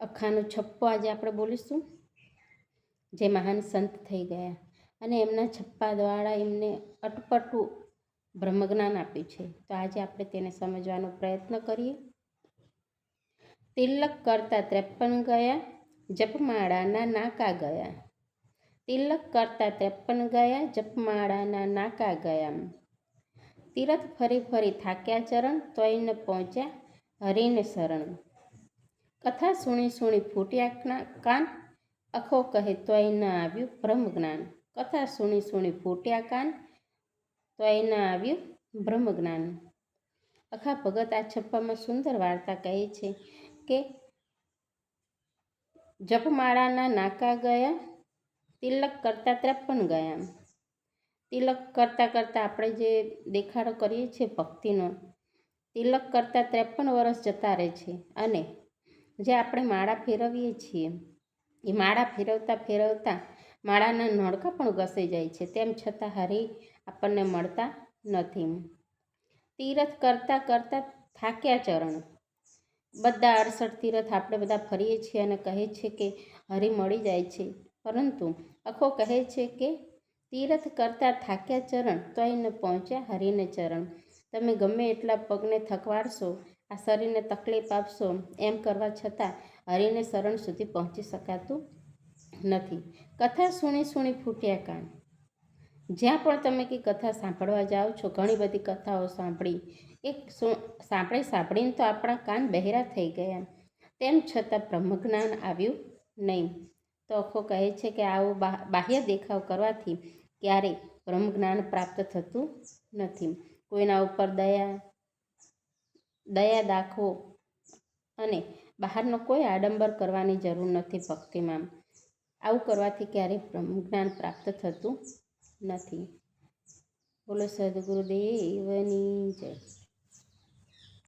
અખાનું છપ્પો આજે આપણે બોલીશું, જે મહાન સંત થઈ ગયા. અને એમના છપ્પા દ્વારા એમને અટપટું બ્રહ્મજ્ઞાન આપ્યું છે. તો આજે આપણે તેને સમજવાનો પ્રયત્ન કરીએ. તિલક કરતા ત્રેપન ગયા, જપમાળાના નાકા ગયા. તિલક કરતા ત્રેપન ગયા, જપમાળાના નાકા ગયા. તીરથ ફરી ફરી થાક્યા ચરણ તોયને પહોંચ્યા હરિને શરણ. કથા સુણી સુણી ફૂટ્યા કાન અખો કહે તોય ન આવ્યું બ્રહ્મ જ્ઞાન. કથા સુણી સુણી ફૂટ્યા કાન, તોય ના આવ્યું બ્રહ્મ જ્ઞાન. અખા ભગત આ છપ્પામાં સુંદર વાર્તા કહે છે કે, જપમાળાના નાકા ગયા, તિલક કરતાં ત્રેપન ગયા. તિલક કરતાં કરતાં આપણે જે દેખાડો કરીએ છીએ ભક્તિનો, તિલક કરતાં ત્રેપન વર્ષ જતા રહે છે અને જે આપણે માળા ફેરવીએ છીએ, એ માળા ફેરવતા ફેરવતા માળાના નળકા પણ ઘસાઈ જાય છે. તેમ છતાં હરી આપણને મળતા નથી. તીરથ કરતાં કરતાં થાક્યા ચરણ. બધા અડસઠ તીરથ આપણે બધા ફરીએ છીએ અને કહે છે કે હરી મળી જાય છે. પરંતુ અખો કહે છે કે તીરથ કરતાં થાક્યા ચરણ તો એને પહોંચ્યા હરિને ચરણ. તમે ગમે એટલા પગને થકવાડશો, આ શરીરને તકલીફ આપશો, એમ કરવા છતાં હરિને શરણ સુધી પહોંચી શકાતું નથી. કથા સુણી સુણી ફૂટ્યા કાન. જ્યાં પણ તમે કે કથા સાંભળવા જાઓ છો, ઘણી બધી કથાઓ સાંભળી, એક સાંભળી સાંભળીને તો આપણા કાન બહેરા થઈ ગયા. તેમ છતાં બ્રહ્મજ્ઞાન આવ્યું નહીં. તો અખો કહે છે કે આવું બાહ્ય દેખાવ કરવાથી ક્યારેય બ્રહ્મજ્ઞાન પ્રાપ્ત થતું નથી. કોઈના ઉપર દયા દયા દાખવો અને બહારનો કોઈ આડંબર કરવાની જરૂર નથી ભક્તિમાં આવું કરવાથી ક્યારેય બ્રહ્મજ્ઞાન પ્રાપ્ત થતું નથી. બોલો સદગુરુદેવની જય.